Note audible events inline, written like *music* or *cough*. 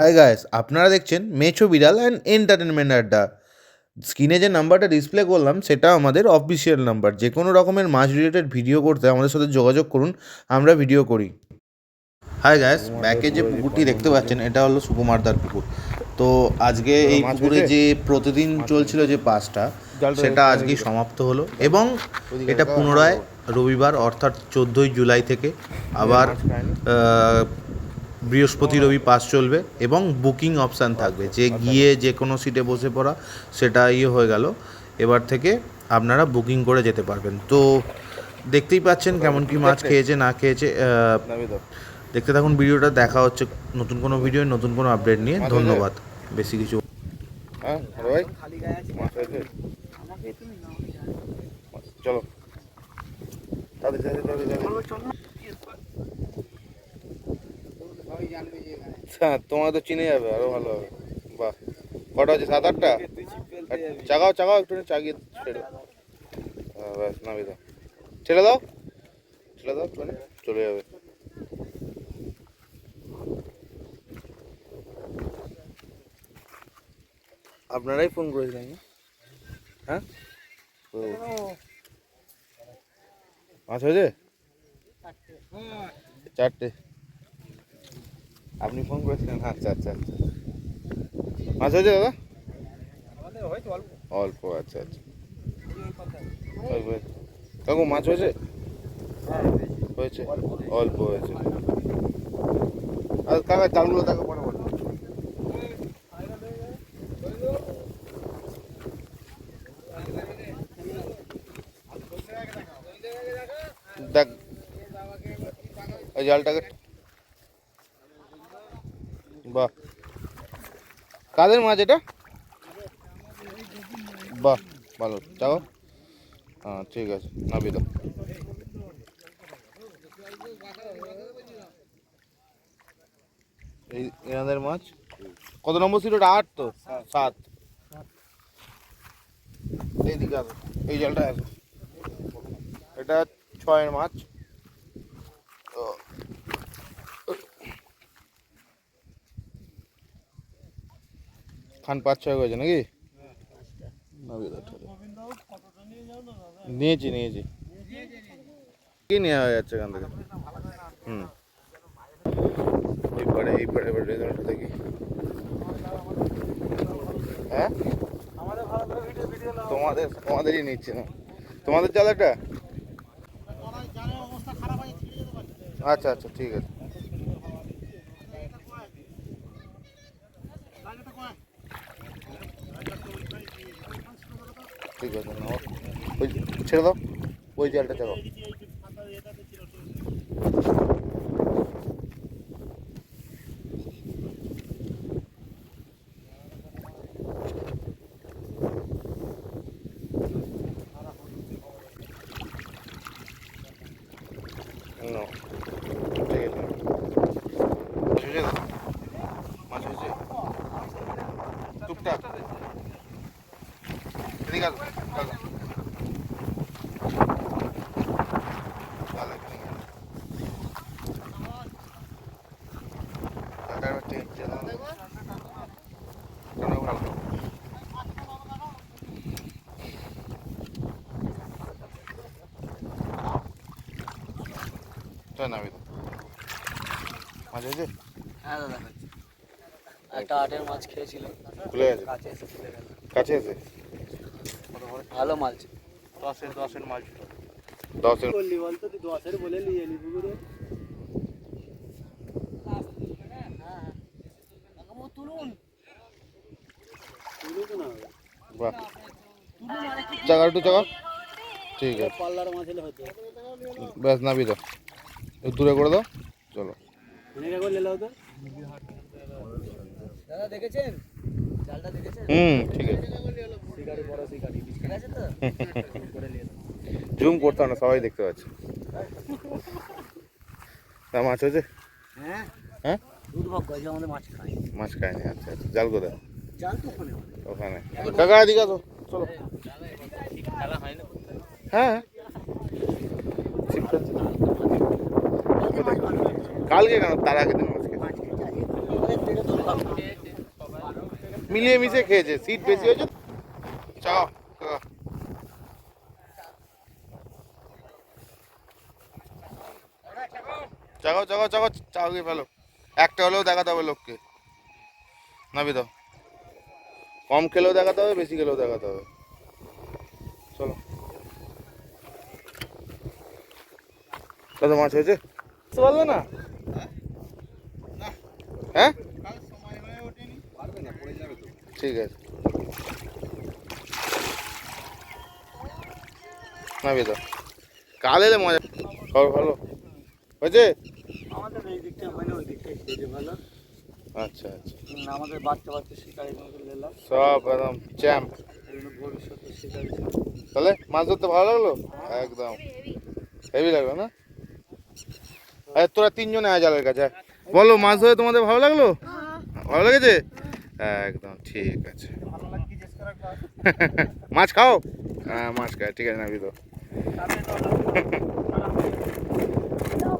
Hi guys আপনারা দেখছেন মেছো বিড়াল অ্যান্ড এন্টারটেনমেন্ট আড্ডা। স্ক্রিনে যে নাম্বারটা ডিসপ্লে করলাম সেটা আমাদের অফিসিয়াল নাম্বার। যে কোনো রকমের মাছ রিলেটেড ভিডিও করতে আমাদের সাথে যোগাযোগ করুন আমরা ভিডিও করি। হাই গাইস ব্যাকে যে পুকুরটি দেখতে পাচ্ছেন এটা হলো সুকুমারদার পুকুর। তো আজকে এই পুকুরে যে প্রতিদিন চলছিল যে পাসটা সেটা আজকে সমাপ্ত হলো এবং এটা পুনরায় রবিবার অর্থাৎ চোদ্দোই জুলাই থেকে আবার বৃহস্পতি রবি পাস চলবে এবং বুকিং অপশান থাকবে। যে গিয়ে যে কোনো সিটে বসে পড়া সেটা ইয়ে হয়ে গেল। এবার থেকে আপনারা বুকিং করে যেতে পারবেন। তো দেখতেই পাচ্ছেন কেমন কি মাছ খেয়েছে না খেয়েছে দেখতে থাকুন ভিডিওটা দেখা হচ্ছে নতুন কোনো ভিডিও নতুন কোনো আপডেট নিয়ে। ধন্যবাদ। বেশি কিছু হ্যাঁ চলো। হ্যাঁ তোমার তো চিনে যাবে আরও ভালো হবে। বাহ। কটা হচ্ছে সাত আটটা? চাগাও চাগাও একটু চাগিয়ে ছেড়ে দাও। হ্যাঁ ব্যাস নামি দাও। ছেড়ে দাও? ছেড়ে দাও একটুখানি চলে যাবে। আপনারাই ফোন করেছিলেন না? হ্যাঁ? ও। মাছ হয়েছে? চারটে। আপনি ফোন করেছিলেন? আচ্ছা আচ্ছা আচ্ছা। মাছ হয়েছে দাদা? অল্প। আচ্ছা আচ্ছা। কাকু মাছ হয়েছে? হয়েছে। অল্প হয়েছে। আর কাকা চালগুলো দেখো পরে দেখ ওই জালটাকে বাহ। কাদের মাছ এটা? বাহ, ভালো। চাও? হ্যাঁ ঠিক আছে নাবি দাও। এই এনাদের মাছ? কত নম্বর ছিল ওটা? আট তো? সাত। এইদিকে আসো, এই জলটা আসো। এটা ছয়ের মাছ। তো খান পাঁচ ছয় হয়েছে নাকি? নামিয়ে দাও তাহলে। নিয়েছি নিয়েছি। কি নেওয়া হয়ে যাচ্ছে এখান থেকে? হুম। এই পারে এই পারে এবার রেজাল্ট দেখি। হ্যাঁ? তোমাদের, তোমাদেরই নিচ্ছে না। তোমাদের চালাটা আচ্ছা আচ্ছা ঠিক আছে। ঠিক আছে নাও। ওই ছেড়ে দাও ওই জালটা চালাও No. ঠিক আছে মাছ হয়েছে তো? মাছ হয়েছে টুকটাক এদিকে আসো চলো। ভালো একটু নিয়ে আসো। টাটা এবার টেনে টেনে দাও। টানো ভালো। চল নামি দাও। মাছ হয়েছে হ্যাঁ দাদা। একটা আটের মাছ খেয়েছিলাম। গেছে। কাছে এসে কাছে ভালো মাছ দশের দশের মাছ দশের বললি বলতো তুই দশের বলে নিয়ে এলি পুকুরে। তুলুন তুলুন না বাহ। চাকা একটু চাকা ঠিক আছে। পাল্লার মাছ হলে হতো। ব্যাস নাবি দাও। একটু দূরে করে দাও। চলো। দাদা দেখেছেন? হুম ঠিক আছে। তো *laughs* জুম করতে হবে না সবাই দেখতে পাচ্ছে। তা মাছ হয়েছে হ্যাঁ? হ্যাঁ? মাছ খায়। মাছ খায়নি আচ্ছা আচ্ছা। জাল কোথায়? ওখানে কাকা এদিকে আসো চলো। হ্যাঁ। কালকে কেন? তার আগের দিন মাছ খেয়েছি। মিলিয়ে মিশে খেয়েছে সিট বেশি হয়েছে। চাও। চাগাও চাগাও চাগাও চাও গিয়ে ফেলো। একটা হলেও দেখাতে হবে লোককে। নাবি দাও। কম খেলেও দেখাতে হবে বেশি খেলেও দেখাতে হবে। চলো। কত মাছ হয়েছে? বুঝতে পারলে না। হ্যাঁ? ঠিক আছে। নাবি দাও কাল এলে মজা। খবর ভালো। হয়েছে? আমাদের এই দিকটা হয় না ওই দিকটাই খেয়ে ভালো। আচ্ছা আচ্ছা। আমাদের বাচ্চা বাচ্চা শিকারি সব একদম চ্যাম্প। ভবিষ্যতে শিকারি। তাহলে মাছ ধরতে ভালো লাগল? একদম। হেভি লাগল না? আরে তোরা তিনজনে আয় জালের কাছে। বলো মাছ ধরে তোমাদের ভালো লাগল? ভালো লেগেছে? একদম ঠিক আছে। *laughs* মাছ খাও? হ্যাঁ মাছ খাও ঠিক আছে না তো *laughs*